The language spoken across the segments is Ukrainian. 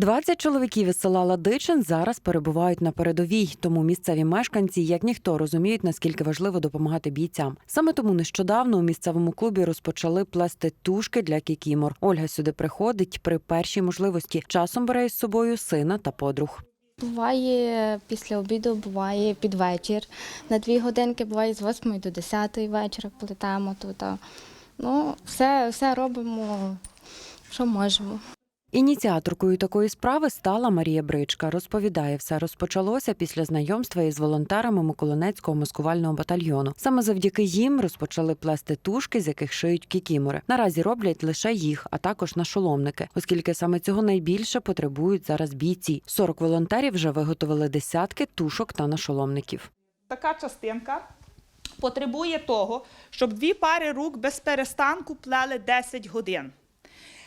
20 чоловіків із села Ладичин зараз перебувають на передовій, тому місцеві мешканці, як ніхто, розуміють, наскільки важливо допомагати бійцям. Саме тому нещодавно у місцевому клубі розпочали плести тушки для кікімор. Ольга сюди приходить при першій можливості. Часом бере із собою сина та подруг. Буває після обіду, буває під вечір. На дві годинки буває з 8 до 10 вечора плетемо тут. Ну, все, все робимо, що можемо. Ініціаторкою такої справи стала Марія Бричка. Розповідає, все розпочалося після знайомства із волонтерами Миколинецького маскувального батальйону. Саме завдяки їм розпочали плести тушки, з яких шиють кікімори. Наразі роблять лише їх, а також нашоломники, оскільки саме цього найбільше потребують зараз бійці. 40 волонтерів вже виготовили десятки тушок та нашоломників. така частинка потребує того, щоб дві пари рук без перестанку плели 10 годин.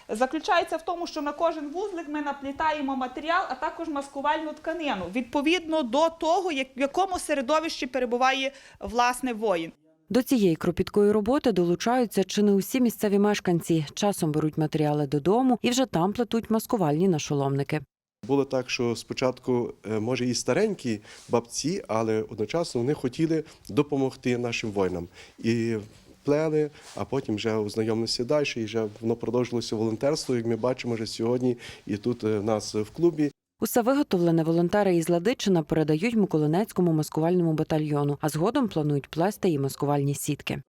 Заключається в тому, що на кожен вузлик ми наплітаємо матеріал, а також маскувальну тканину, відповідно до того, в якому середовищі перебуває власне воїн. До цієї кропіткої роботи долучаються чи не усі місцеві мешканці. Часом беруть матеріали додому і вже там плетуть маскувальні нашоломники. Було так, що спочатку, е, може, і старенькі бабці, але одночасно вони хотіли допомогти нашим воїнам. І плели, а потім вже ознайомилися далі, і вже воно продовжилося волонтерство, як ми бачимо вже сьогодні, і тут е, в нас в клубі. Усе виготовлене волонтери із Ладичина передають Миколинецькому маскувальному батальйону, а згодом планують плести і маскувальні сітки.